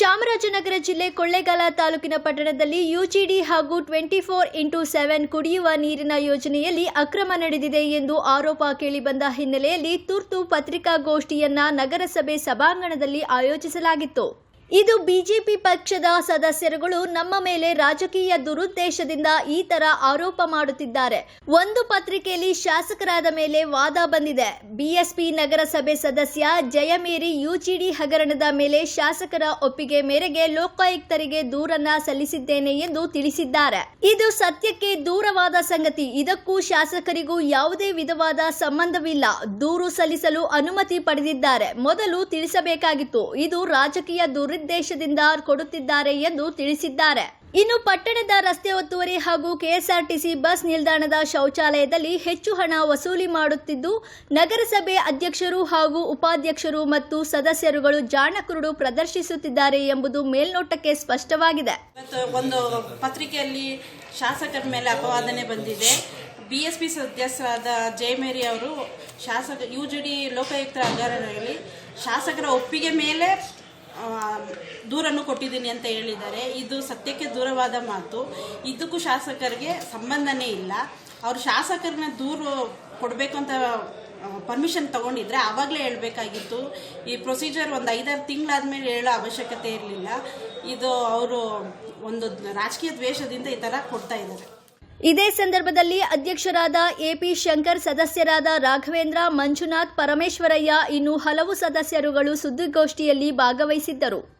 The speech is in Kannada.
ಚಾಮರಾಜನಗರ ಜಿಲ್ಲೆ ಕೊಳ್ಳೇಗಾಲ ತಾಲೂಕಿನ ಪಟ್ಟಣದಲ್ಲಿ ಯುಜಿಡಿ ಹಾಗೂ ಟ್ವೆಂಟಿ ಫೋರ್ ಇಂಟು ಸೆವೆನ್ ಕುಡಿಯುವ ನೀರಿನ ಯೋಜನೆಯಲ್ಲಿ ಅಕ್ರಮ ನಡೆದಿದೆ ಎಂದು ಆರೋಪ ಕೇಳಿಬಂದ ಹಿನ್ನೆಲೆಯಲ್ಲಿ ತುರ್ತು ಪತ್ರಿಕಾಗೋಷ್ಠಿಯನ್ನ ನಗರಸಭೆ ಸಭಾಂಗಣದಲ್ಲಿ ಆಯೋಜಿಸಲಾಗಿತ್ತು. ಇದು ಬಿಜೆಪಿ ಪಕ್ಷದ ಸದಸ್ಯರುಗಳು ನಮ್ಮ ಮೇಲೆ ರಾಜಕೀಯ ದುರುದ್ದೇಶದಿಂದ ಈ ತರ ಆರೋಪ ಮಾಡುತ್ತಿದ್ದಾರೆ. ಒಂದು ಪತ್ರಿಕೆಯಲ್ಲಿ ಶಾಸಕರಾದ ಮೇಲೆ ವಾದ ಬಂದಿದೆ. ಬಿಎಸ್ಪಿ ನಗರಸಭೆ ಸದಸ್ಯ ಜಯಮೇರಿ ಯುಜಿಡಿ ಹಗರಣದ ಮೇಲೆ ಶಾಸಕರ ಒಪ್ಪಿಗೆ ಮೇರೆಗೆ ಲೋಕಾಯುಕ್ತರಿಗೆ ದೂರನ್ನ ಸಲ್ಲಿಸಿದ್ದೇನೆ ಎಂದು ತಿಳಿಸಿದ್ದಾರೆ. ಇದು ಸತ್ಯಕ್ಕೆ ದೂರವಾದ ಸಂಗತಿ. ಇದಕ್ಕೂ ಶಾಸಕರಿಗೂ ಯಾವುದೇ ವಿಧವಾದ ಸಂಬಂಧವಿಲ್ಲ. ದೂರು ಸಲ್ಲಿಸಲು ಅನುಮತಿ ಪಡೆದಿದ್ದಾರೆ. ಮೊದಲು ತಿಳಿಸಬೇಕಾಗಿತ್ತು. ಇದು ರಾಜಕೀಯ ದುರುದ್ದೇಶದಿಂದ ಕೊಡುತ್ತಿದ್ದಾರೆ ಎಂದು ತಿಳಿಸಿದ್ದಾರೆ. ಇನ್ನು ಪಟ್ಟಣದ ರಸ್ತೆ ಒತ್ತುವರಿ ಹಾಗೂ ಕೆಎಸ್ಆರ್ಟಿಸಿ ಬಸ್ ನಿಲ್ದಾಣದ ಶೌಚಾಲಯದಲ್ಲಿ ಹೆಚ್ಚು ಹಣ ವಸೂಲಿ ಮಾಡುತ್ತಿದ್ದು, ನಗರಸಭೆ ಅಧ್ಯಕ್ಷರು ಹಾಗೂ ಉಪಾಧ್ಯಕ್ಷರು ಮತ್ತು ಸದಸ್ಯರುಗಳು ಜಾಣಕುರುಡು ಪ್ರದರ್ಶಿಸುತ್ತಿದ್ದಾರೆ ಎಂಬುದು ಮೇಲ್ನೋಟಕ್ಕೆ ಸ್ಪಷ್ಟವಾಗಿದೆ. ಒಂದು ಪತ್ರಿಕೆಯಲ್ಲಿ ಶಾಸಕರ ಮೇಲೆ ಅಪವಾದನೆ ಬಂದಿದೆ. ಬಿ ಎಸ್ ಪಿ ಸದಸ್ಯರಾದ ಜಯಮೇರಿ ಅವರು ಶಾಸಕ ಯು ಜಿ ಡಿ ಲೋಕಾಯುಕ್ತರ ಶಾಸಕರ ಒಪ್ಪಿಗೆ ಮೇಲೆ ದೂರನ್ನು ಕೊಟ್ಟಿದ್ದೀನಿ ಅಂತ ಹೇಳಿದ್ದಾರೆ. ಇದು ಸತ್ಯಕ್ಕೆ ದೂರವಾದ ಮಾತು. ಇದಕ್ಕೂ ಶಾಸಕರಿಗೆ ಸಂಬಂಧನೇ ಇಲ್ಲ. ಅವರು ಶಾಸಕರನ್ನ ದೂರು ಕೊಡಬೇಕು ಅಂತ ಪರ್ಮಿಷನ್ ತಗೊಂಡಿದ್ರೆ ಆವಾಗಲೇ ಹೇಳಬೇಕಾಗಿತ್ತು. ಈ ಪ್ರೊಸೀಜರ್ ಒಂದು ಐದಾರು ತಿಂಗಳಾದ್ಮೇಲೆ ಹೇಳೋ ಅವಶ್ಯಕತೆ ಇರಲಿಲ್ಲ. ಇದು ಅವರು ಒಂದು ರಾಜಕೀಯ ದ್ವೇಷದಿಂದ ಈ ಥರ ಕೊಡ್ತಾ ಇದ್ದಾರೆ. ಇದೇ ಸಂದರ್ಭದಲ್ಲಿ ಅಧ್ಯಕ್ಷರಾದ ಎಪಿ ಶಂಕರ್ ಸದಸ್ಯರಾದ ರಾಘವೇಂದ್ರ ಮಂಜುನಾಥ್ ಪರಮೇಶ್ವರಯ್ಯ ಇನ್ನು ಹಲವು ಸದಸ್ಯರುಗಳು ಸುದ್ದಿಗೋಷ್ಠಿಯಲ್ಲಿ ಭಾಗವಹಿಸಿದ್ದರು.